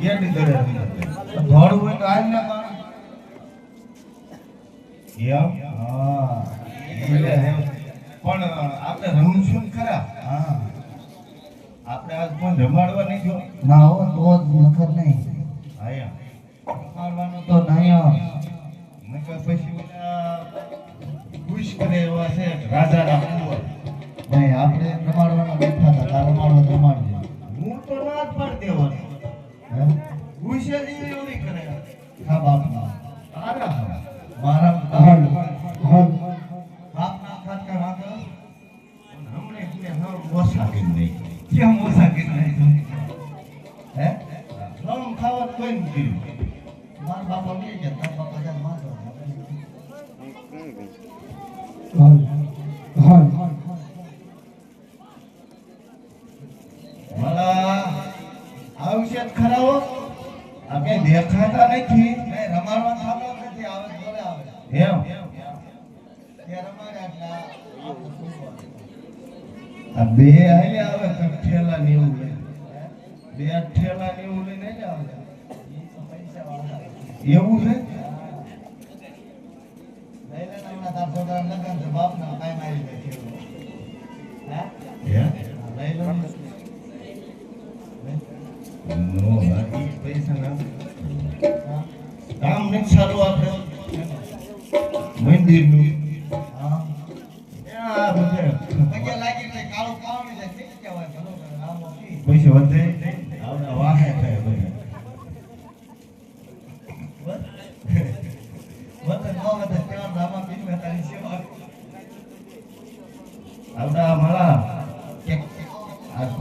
હોય તો આજ ના પાડે. એમ? હા. એટલે એમ. પણ આપણે રમશું ને ખરા? હા. આપણે આજ પણ રમાડવા નહીં જો. ના હો તો જ નખર નહીં. આયા. રમાડવાનું તો નહીં નકર પછી ખુશ કરે એવા છે રાજાના કુંવર નહીં આપણે રમાડવાના બેઠા હતા. રમાડવા રમાડવા હું તો ના જ પાડ દેવાનો. ખુશ જ એવી એવી કરે ખા બાપના તારા હારા. મારા હલ હલ બાપના ખાત કઈ વાંધો પણ હમણે મને હમ ઓછા કરી દઈ કેમ ઓછા કરી દઈ હે હમ ખાવા કોઈ નથી કર્યું મારા બાપા નહીં ગયા તારા બાપા જાય મારો હલ હલ મારા આવશે જ ખરા કઈ દેખાતા નથી નહીં રમાડવા થાતો નથી આવે ભલે આવે એમ તે રમાડ્યા એટલે બોલે? આ બે આલે આવે કંઈક ઠેલા ને એવું બે ઠેલા ને એવું લઈને જ આવે. એવું છે બાપ ના કઈ મારી હે? ને. સારું આપણે. પૈસા વધે વાહે થાય બધા. આવડા મારા.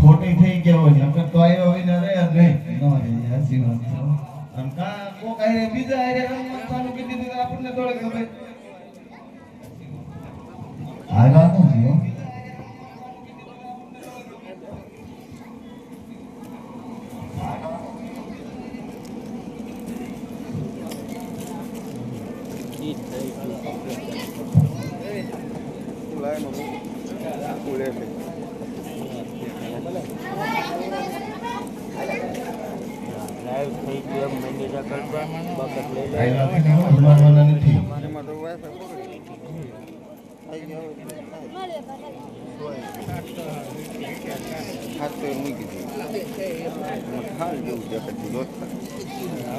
ખોટી થઈ ગયા હોય તો આવ્યો હોય ન ची वाटत आणि का को काय रे बीज आहे रे चालू किती दिवस आपण ने डोळे घेतले आला ना जीव Thank you. થઈ ગયો મેનેજા કરવા બકત લઈ લે. એમાં તો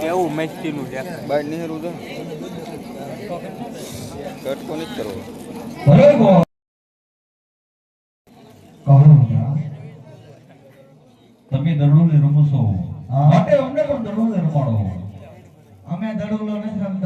કેવું નું બાય નહેરું તો કટકો નથી કરવો. કહો. કહો ના. તમે રમો છો માટે અમને પણ દરડું રમાડો અમે દડો નથી રમતા